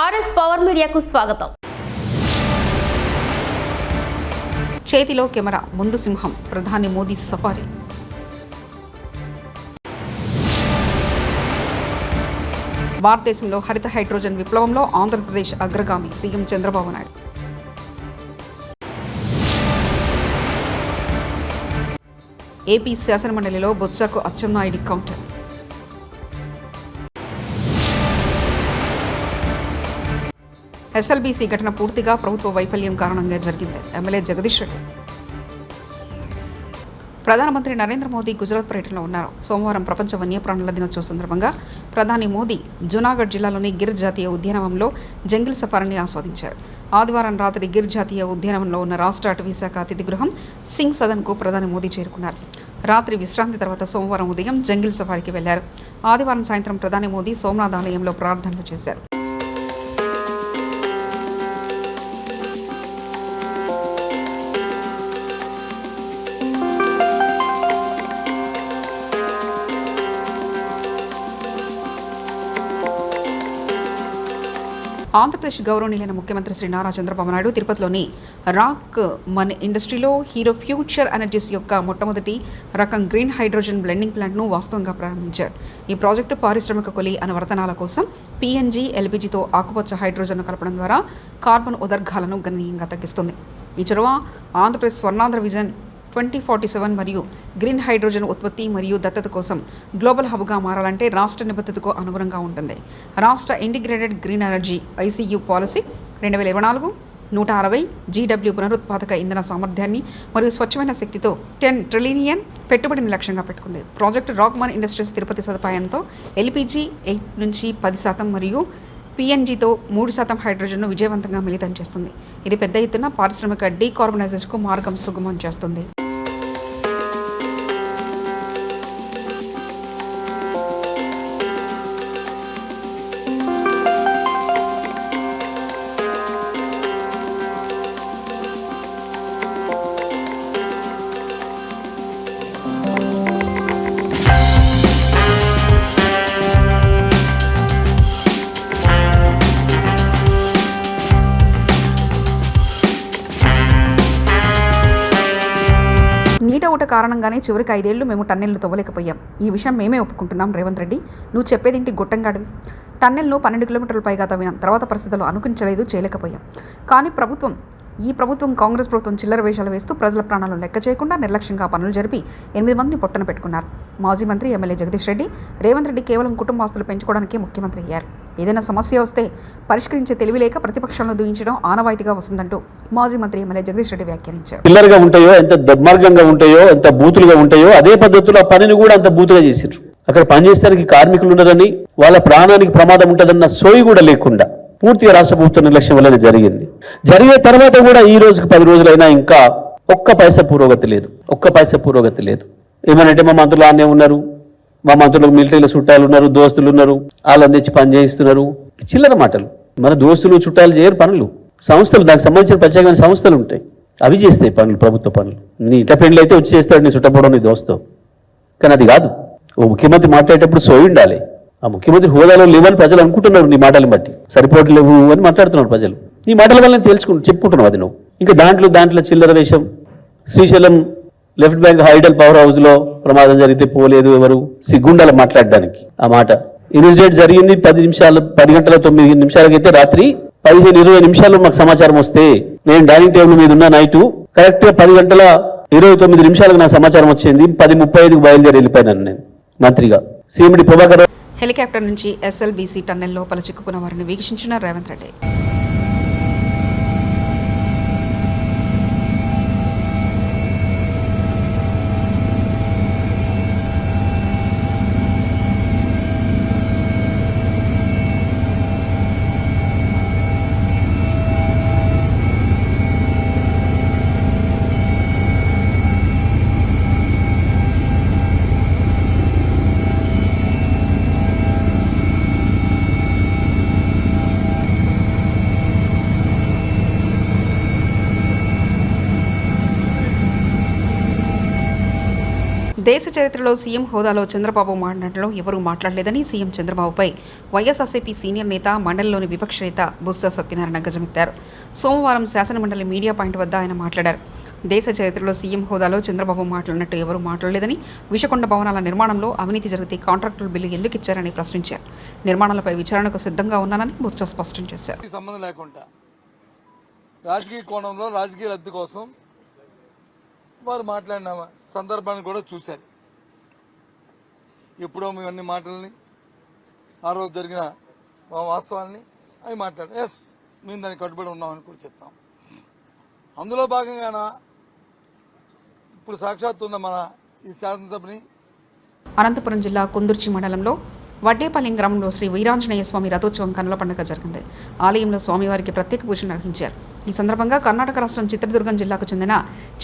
RS power మీడియాకు స్వాగతం. చేతిలో కెమెరా ముందు సింహం ప్రధాని మోదీ సఫారీ. భారతదేశంలో హరిత హైడ్రోజన్ విప్లవంలో ఆంధ్రప్రదేశ్ అగ్రగామి సీఎం చంద్రబాబు నాయుడు. ఏపీ శాసనమండలిలో బొత్సకు అచ్చెన్నాయుడి కౌంటర్. ఎస్ఎల్బీసీ ఘటన పూర్తిగా ప్రభుత్వ వైఫల్యం కారణంగా జరిగింది. ఎమ్మెల్యే జగదీష్ రెడ్డి. ప్రధానమంత్రి నరేంద్ర మోదీ గుజరాత్ పర్యటనలో ఉన్నారు. సోమవారం ప్రపంచ వన్యప్రాణుల దినోత్సవం సందర్భంగా ప్రధాని మోదీ జూనాగఢ్ జిల్లాలోని గిర్ జాతీయ ఉద్యానవనంలో జంగిల్ సఫారీని ఆస్వాదించారు. ఆదివారం రాత్రి గిర్ జాతీయ ఉద్యానవనంలో ఉన్న రాష్ట్ర అటవీ శాఖ అతిథి గృహం సింగ్ సదన్కు ప్రధాని మోదీ చేరుకున్నారు. రాత్రి విశ్రాంతి తర్వాత సోమవారం ఉదయం జంగిల్ సఫారీకి వెళ్ళారు. ఆదివారం సాయంత్రం ప్రధాని మోదీ సోమనాథ్ ఆలయంలో ప్రార్థనలు చేశారు. ఆంధ్రప్రదేశ్ గౌరవనీయులైన ముఖ్యమంత్రి శ్రీ నారా చంద్రబాబు నాయుడు తిరుపతిలోని రాక్ మన ఇండస్ట్రీలో హీరో ఫ్యూచర్ ఎనర్జీస్ యొక్క మొట్టమొదటి రకం గ్రీన్ హైడ్రోజన్ బ్లెండింగ్ ప్లాంట్ను వాస్తవంగా ప్రారంభించారు. ఈ ప్రాజెక్టు పారిశ్రామిక కొలి అనువర్తనాల కోసం పీఎన్జీ ఎల్పిజితో ఆకుపచ్చ హైడ్రోజన్ను కలపడం ద్వారా కార్బన్ ఉదర్గాలను గణనీయంగా తగ్గిస్తుంది. ఈ చొరవ Andhra Pradesh Swarnandhra vision twenty forty seven మరియు గ్రీన్ హైడ్రోజన్ ఉత్పత్తి మరియు దత్తత కోసం గ్లోబల్ హబ్గా మారాలంటే రాష్ట్ర నిబద్ధతకు అనుగుణంగా ఉంటుంది. రాష్ట్ర integrated green energy ICU policy రెండు వేల ఇరవై నాలుగు నూట అరవై జీడబ్ల్యూ పునరుత్పాదక ఇంధన సామర్థ్యాన్ని మరియు స్వచ్ఛమైన శక్తితో టెన్ ట్రిలినియన్ పెట్టుబడిని లక్ష్యంగా పెట్టుకుంది. ప్రాజెక్టు రాక్మన్ ఇండస్ట్రీస్ తిరుపతి సదుపాయంతో ఎల్పిజి ఎయిట్ నుంచి పది శాతం మరియు పిఎన్జితో మూడు శాతం హైడ్రోజన్ను విజయవంతంగా మిళితం చేస్తుంది. ఇది పెద్ద ఎత్తున పారిశ్రామిక డీకార్బనైజేషన్కు మార్గం సుగమం చేస్తుంది. కారణంగానే చివరికి ఐదేళ్ళు మేము టన్నెల్ను తవ్వలేకపోయాం. ఈ విషయం మేమే ఒప్పుకుంటున్నాం రేవంత్ రెడ్డి. నువ్వు చెప్పేదేంటి గొట్టంగాడివి. టన్నెల్ను పన్నెండు కిలోమీటర్ల పైగా తవ్వినాం. తర్వాత పరిస్థితులు అనుకరించలేదు చేయలేకపోయాం. కానీ ప్రభుత్వం ఈ ప్రభుత్వం కాంగ్రెస్ ప్రభుత్వం చిల్లర వేషాలు వేస్తూ ప్రజల ప్రాణాలను లెక్క చేయకుండా నిర్లక్ష్యంగా పనులు జరిపి ఎనిమిది మందిని పొట్టన పెట్టుకున్నారు. మాజీ మంత్రి ఎమ్మెల్యే జగదీష్ రెడ్డి రేవంత్ రెడ్డి కేవలం కుటుంబాస్తులు పెంచుకోవడానికే ముఖ్యమంత్రి అయ్యారు. ఏదైనా సమస్య వస్తే పరిష్కరించే తెలివి లేక ప్రతిపక్షాలను దూయించడం ఆనవాయితీగా వస్తుందంటూ మాజీ మంత్రి ఎమ్మెల్యే జగదీష్ రెడ్డి వ్యాఖ్యానించారు. పిల్లర్గా ఉంటాయో ఎంత దుర్మార్గంగా ఉంటాయో ఎంత బూతులుగా ఉంటాయో అదే పద్ధతిలో ఆ పనిని కూడా అంత బూతుగా చేశారు అక్కడ పనిచేసేదానికి కార్మికులు ఉన్నారని వాళ్ళ ప్రాణానికి ప్రమాదం ఉంటుందన్న సోయి కూడా లేకుండా పూర్తిగా రాష్ట్ర ప్రభుత్వ నిర్లక్ష్యం వల్లనే జరిగింది. జరిగే తర్వాత కూడా ఈ రోజుకి పది రోజులైనా ఇంకా ఒక్క పైస పురోగతి లేదు. ఒక్క పైసా పురోగతి లేదు. ఏమనంటే మా మంత్రులు ఆనే ఉన్నారు. మా మంత్రులకు మిలిటరీలో చుట్టాలు ఉన్నారు దోస్తులు ఉన్నారు వాళ్ళని తెచ్చి పని చేయిస్తున్నారు. చిల్లర మాటలు. మన దోస్తులు చుట్టాలు చేయరు పనులు. సంస్థలు దానికి సంబంధించిన ప్రత్యేకమైన సంస్థలు ఉంటాయి. అవి చేస్తాయి పనులు ప్రభుత్వ పనులు. నీ ఇట్ల పెండ్లు అయితే వచ్చి చేస్తాడు నీ చుట్టపోవడం నీ దోస్తో కానీ అది కాదు. ఓ ముఖ్యమంత్రి మాట్లాడేటప్పుడు సోయి ఉండాలి. ఆ ముఖ్యమంత్రి హోదాలో లేవని ప్రజలు అనుకుంటున్నారు నీ మాటలను బట్టి. సరిపోవట్లేవు అని మాట్లాడుతున్నారు ప్రజలు. నీ మాటల వల్ల తెలుసుకుంటు చెప్పుకుంటున్నావు అది నువ్వు. ఇంకా దాంట్లో దాంట్లో చిల్లర వేషం. Srisailam left bank hydel power హౌస్లో ప్రమాదం జరిగితే పోలేదు ఎవరు? సిగ్గుండాల మాట్లాడడానికి ఆ మాట. ఇన్సిడెంట్ జరిగింది పది నిమిషాలు పది గంటల తొమ్మిది నిమిషాలకైతే రాత్రి పదిహేను ఇరవై నిమిషాలు మాకు సమాచారం వస్తే నేను డైనింగ్ టేబుల్ మీద ఉన్న నైట్. కరెక్ట్గా పది గంటల ఇరవై తొమ్మిది నిమిషాలకు నాకు సమాచారం వచ్చింది. పది ముప్పై ఐదుకు బయలుదేరి వెళ్ళిపోయినాను నేను మంత్రిగా. సీఎండి ప్రభాకర్ హెలికాప్టర్ నుంచి ఎస్ఎల్బీసీ టన్నెల్ లోపల చిక్కుకున్న వారిని వీక్షించిన రేవంత్ రెడ్డి. చరిత్రలో సీఎం హోదాలో చంద్రబాబు మాట్లాడడంలో ఎవరూ మాట్లాడలేదని సీఎం చంద్రబాబుపై వైఎస్ఆర్సీపీ సీనియర్ నేత మండలిలోని విపక్ష నేత బుస్స సత్యనారాయణ గజమెత్తారు. సోమవారం శాసనమండలి మీడియా పాయింట్ వద్ద ఆయన మాట్లాడారు. దేశ చరిత్రలో సీఎం హోదాలో చంద్రబాబు మాట్లాడినట్టు ఎవరూ మాట్లాడలేదని విషకొండ భవనాల నిర్మాణంలో అవినీతి జరిగితే కాంట్రాక్టుల బిల్లు ఎందుకు ఇచ్చారని ప్రశ్నించారు. నిర్మాణాలపై విచారణకు సిద్ధంగా ఉన్నానని బుత్స స్పష్టం చేశారు. సంబంధం లేకుండా రాజకీయ కోణంలో రాజకీయ లబ్ధి కోసం వారు మాట్లాడిన సందర్భాన్ని కూడా చూశారు. ఎప్పుడో మేము అన్ని మాటల్ని ఆ రోజు జరిగిన మా వాస్తవాల్ని అవి మాట్లాడారు. ఎస్ మేము దానికి కట్టుబడి ఉన్నామని కూడా చెప్తాం అందులో భాగంగాన ఇప్పుడు సాక్షాత్తు ఉన్న మన ఈ శాసనసభని అనంతపురం జిల్లా కుందుర్చి మండలంలో వడ్డేపాలెం గ్రామంలో శ్రీ వీరాంజనేయ స్వామి రథోత్సవం కనుల పండుగ జరిగింది. ఆలయంలో స్వామివారికి ప్రత్యేక పూజ నిర్వహించారు. ఈ సందర్భంగా కర్ణాటక రాష్ట్రం చిత్రదుర్గం జిల్లాకు చెందిన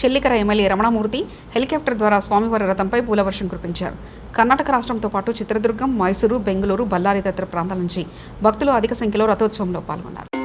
చెల్లికర ఎమ్మెల్యే రమణమూర్తి హెలికాప్టర్ ద్వారా స్వామివారి రథంపై పూలవర్షం కురిపించారు. కర్ణాటక రాష్ట్రంతో పాటు చిత్రదుర్గం మైసూరు బెంగళూరు బళ్ళారి తదితర ప్రాంతాల నుంచి భక్తులు అధిక సంఖ్యలో రథోత్సవంలో పాల్గొన్నారు.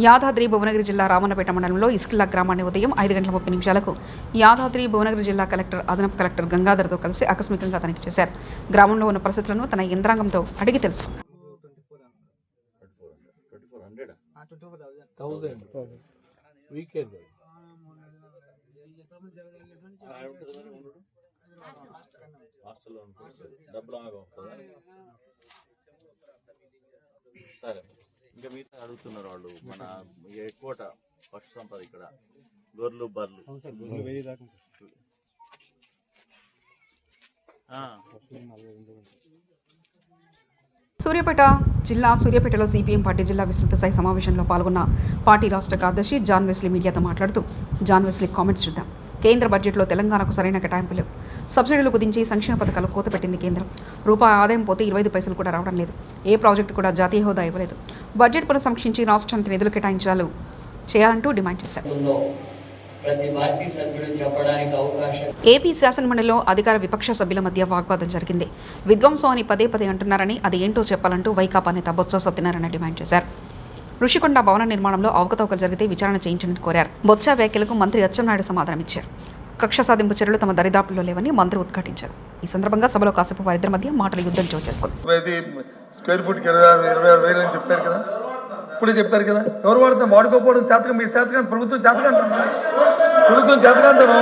యాదాద్రి భువనగిరి జిల్లా రామన్నపేట మండలంలో ఇస్కిల్లా గ్రామాన్ని ఉదయం ఐదు గంటల ముప్పై నిమిషాలకు యాదాద్రి భువనగిరి జిల్లా కలెక్టర్ అదనపు కలెక్టర్ గంగాధర్తో కలిసి ఆకస్మికంగా తనిఖీ చేశారు. గ్రామంలో ఉన్న పరిస్థితులను తన యంత్రాంగంతో అడిగి తెలుసుకున్నారు సరే ఇంకా మిగతా అడుగుతున్నారు వాళ్ళు. మన ఎక్కువట పశు సంపద ఇక్కడ. గొర్రెలు బర్రెలు సూర్యాపేట జిల్లా సూర్యాపేటలో సిపిఎం పార్టీ జిల్లా విస్తృత స్థాయి సమావేశంలో పాల్గొన్న పార్టీ రాష్ట్ర కార్యదర్శి జాన్ వెస్లీ మీడియాతో మాట్లాడుతూ జాన్ వెస్లీ కామెంట్స్ చూద్దాం. కేంద్ర బడ్జెట్లో తెలంగాణకు సరైన కేటాయింపు లేవు. సబ్సిడీలు కుదించి సంక్షేమ పథకాలు కోత పెట్టింది కేంద్రం. రూపాయి ఆదాయం పోతే ఇరవై ఐదు పైసలు కూడా రావడం లేదు. ఏ ప్రాజెక్టు కూడా జాతీయ హోదా ఇవ్వలేదు. బడ్జెట్ పను సమీక్షించి రాష్ట్రానికి నిధులు కేటాయించాలు చేయాలంటూ డిమాండ్ చేశారు. ఏపీ శాసనమండలిలో అధికార విపక్ష సభ్యుల మధ్య వాగ్వాదం జరిగింది. విధ్వంసం అని పదే పదే అంటున్నారని అది ఏంటో చెప్పాలంటూ వైకాపా నేత బొత్స సత్యనారాయణ డిమాండ్ చేశారు. ఋషికొండ భవన నిర్మాణంలో అవకతవకలు జరిగితే విచారణ చేయించాలని కోరారు. బొత్స వ్యాఖ్యలకు మంత్రి అచ్చెన్నాయుడు సమాధానం ఇచ్చారు కక్ష సాధింపు చర్యలు తమ దరిదాపుల్లో లేవని మంత్రి ఉద్ఘాటించారు. ఈ సందర్భంగా సభలో కాసేపు వారిద్దరి మధ్య మాటల యుద్ధం చోటు చేసుకుంది. స్క్వేర్ ఫుట్ ఇరవై ఆరు ఇరవై ఆరు వేలు అని చెప్పారు కదా? ఇప్పుడు చెప్పారు కదా? ఎవరు వాడుతాం వాడుకోకపోవడం చేతకం మీ చేతకం ప్రభుత్వం చేతకంటాను ప్రభుత్వం చేతకంటాను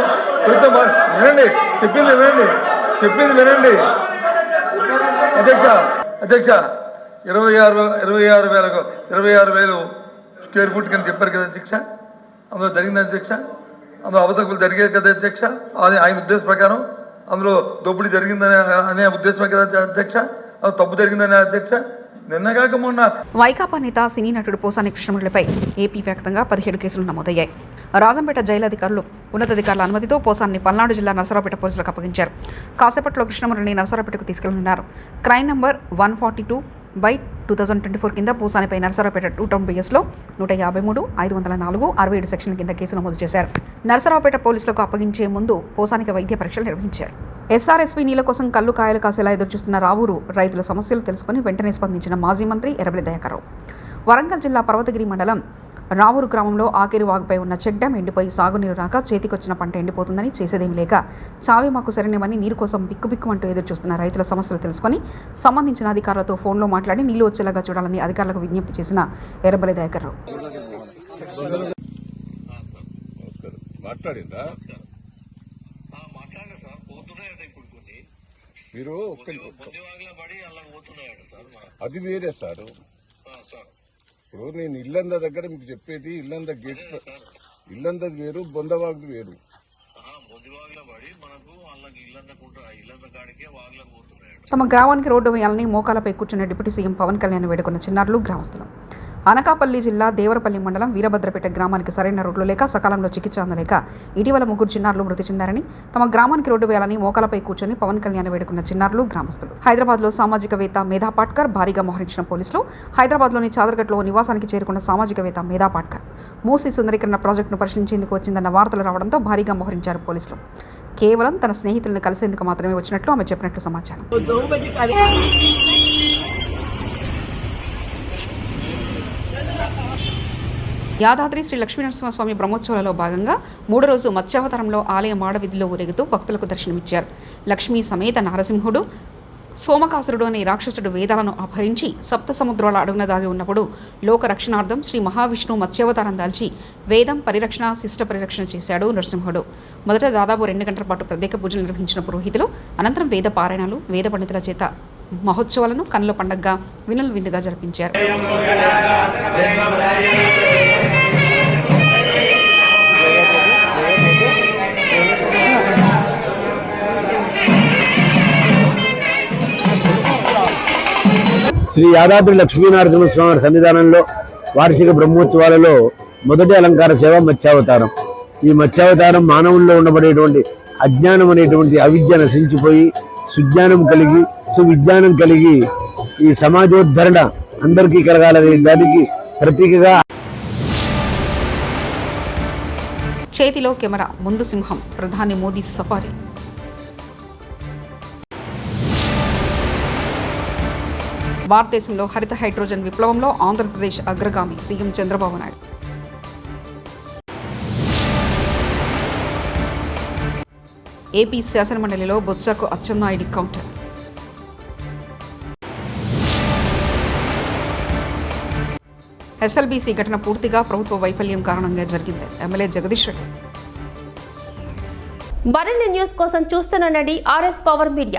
ప్రభుత్వం వినండి చెప్పింది వినండి చెప్పింది వినండి. అధ్యక్ష అధ్యక్ష. ఇరవై ఆరు ఇరవై ఆరు వేలకు ఇరవై ఆరు వేలు స్క్వేర్ ఫుట్ కింద చెప్పారు కదా అధ్యక్ష అందులో జరిగింది అధ్యక్ష అందులో అవతకులు జరిగేది కదా అధ్యక్ష అది ఆయన ఉద్దేశం ప్రకారం అందులో దోపిడీ జరిగిందనే అనే ఉద్దేశమే కదా అధ్యక్ష అది తప్పు జరిగిందనే అధ్యక్ష నిన్నగాక మొన్న. వైకాపా నేత సినీ నటుడు పోసాని కృష్ణమురళిపై ఏపీ వ్యాప్తంగా పదిహేడు కేసులు నమోదయ్యాయి. రాజంపేట జైలు అధికారులు ఉన్నతాధికారుల అనుమతితో పోసాన్ని పల్నాడు జిల్లా నరసరావుపేట పోలీసులకు అప్పగించారు. కాసేపట్లో కృష్ణమురళిని నరసరావుపేటకు తీసుకెళ్ళనున్నారు. Crime number one forty two by two thousand twenty four కింద పూసానిపై నరసరావుపేట టూ టౌన్ బిఎస్లో నూట యాభై మూడు ఐదు వందల నాలుగు అరవై ఏడు సెక్షన్ల కింద కేసు నమోదు చేశారు. నరసరావుపేట పోలీసులకు అప్పగించే ముందు పోసానికి వైద్య పరీక్షలు నిర్వహించారు. ఎస్ఆర్ఎస్పీ నీళ్ళ కోసం కళ్ళు కాయలు కాసేలా ఎదురుచూస్తున్న రావూరు రైతుల సమస్యలు తెలుసుకుని వెంటనే స్పందించిన మాజీ మంత్రి ఎర్రబెల్లి దయాకరావు వరంగల్ జిల్లా పర్వతగిరి మండలం రావూరు గ్రామంలో ఆకేరు వాగుపై ఉన్న చెక్ డ్యాం ఎండిపోయి సాగునీరు రాక చేతికొచ్చిన పంట ఎండిపోతుందని చేసేదేం లేక చావి మాకు సరైనవని నీరు కోసం బిక్కుబిక్కుమంటూ ఎదురు చూస్తున్న రైతుల సమస్యలు తెలుసుకొని సంబంధించిన అధికారులతో ఫోన్లో మాట్లాడి నీళ్ళు వచ్చేలాగా చూడాలని అధికారులకు విజ్ఞప్తి చేసిన ఎర్రబెల్లి దయాకర్రావు మీరు ఒక్క అది వేరే సార్. ఇప్పుడు నేను ఇల్లంద దగ్గర మీకు చెప్పేది ఇల్లంద గేట్ ఇల్లందది వేరు బొందవాగుది వేరు. ఇల్లంద తమ గ్రామానికి రోడ్డు వేయాలని మోకాలపై కూర్చున్న డిప్యూటీ సీఎం పవన్ కళ్యాణ్ వేడుకున్న చిన్నారులు గ్రామస్తులు. అనకాపల్లి జిల్లా దేవరపల్లి మండలం వీరభద్రపేట గ్రామానికి సరైన రోడ్లు లేక సకాలంలో చికిత్స అందలేక ఇటీవల ముగ్గురు చిన్నారులు మృతి చెందారని తమ గ్రామానికి రోడ్డు వేయాలని మోకాలపై కూర్చొని పవన్ కళ్యాణ్ వేడుకున్న చిన్నారులు గ్రామస్తులు. హైదరాబాద్లో సామాజికవేత్త మేధా పాట్కర్ భారీగా మోహరించిన పోలీసులు హైదరాబాద్లోని చాదర్గట్లో నివాసానికి చేరుకున్న సామాజికవేత్త మేధా పాట్కర్. మూసీ సుందరీకరణ ప్రాజెక్టును పరిశీలించేందుకు వచ్చిందన్న వార్తలు రావడంతో భారీగా మోహరించారు పోలీసులు. కేవలం తన స్నేహితులను కలిసేందుకు మాత్రమే వచ్చినట్లు ఆమె చెప్పినట్లు సమాచారం. యాదాద్రి శ్రీ లక్ష్మీనరసింహస్వామి బ్రహ్మోత్సవాలలో భాగంగా మూడో రోజు మత్స్యావతారంలో ఆలయ మాడవిధిలో ఊరేగుతూ భక్తులకు దర్శనమిచ్చారు. లక్ష్మీ సమేత నారసింహుడు సోమకాసురుడు అనే రాక్షసుడు వేదాలను అపహరించి సప్త సముద్రాల అడుగున దాగి ఉన్నప్పుడు లోక రక్షణార్థం శ్రీ మహావిష్ణు మత్స్యావతారం దాల్చి వేదం పరిరక్షణ శిష్ట పరిరక్షణ చేశాడు నరసింహుడు. మొదట దాదాపు రెండు గంటల పాటు ప్రత్యేక పూజలు నిర్వహించిన పురోహితులు అనంతరం వేద పారాయణాలు వేద పండితుల చేత మహోత్సవాలను కనుల పండగగా వినులు విందుగా జరిపించారు. శ్రీ యాదాద్రి లక్ష్మీనరసింహ స్వామి సన్నిధానంలో వార్షిక బ్రహ్మోత్సవాలలో మొదటి అలంకార సేవ మత్స్యావతారం. ఈ మత్స్యావతారం మానవుల్లో ఉండబడేటువంటి అజ్ఞానం అనేటువంటి అవిద్య నశించిపోయి సుజ్ఞానం కలిగి సువిజ్ఞానం కలిగి ఈ సమాజోద్ధరణ అందరికీ కలగాలనే దానికి ప్రతీకగా చేతిలో కెమెరా ముందు సింహం ప్రధాని మోదీ సఫారీ. భారతదేశంలో హరిత హైడ్రోజన్ విప్లవంలో ఆంధ్రప్రదేశ్ అగ్రగామి సీఎం చంద్రబాబు నాయుడు. ఏపీ శాసనమండలిలో బొత్సకు అచ్చెన్నాయుడి కౌంటర్. ఎస్ఎల్బీసీ ఘటన పూర్తిగా ప్రభుత్వ వైఫల్యం కారణంగా జరిగింది. ఎమ్మెల్యే జగదీష్ రెడ్డి. మరిన్ని న్యూస్ కోసం చూస్తున్న ఆర్ఎస్ పవర్ మీడియా.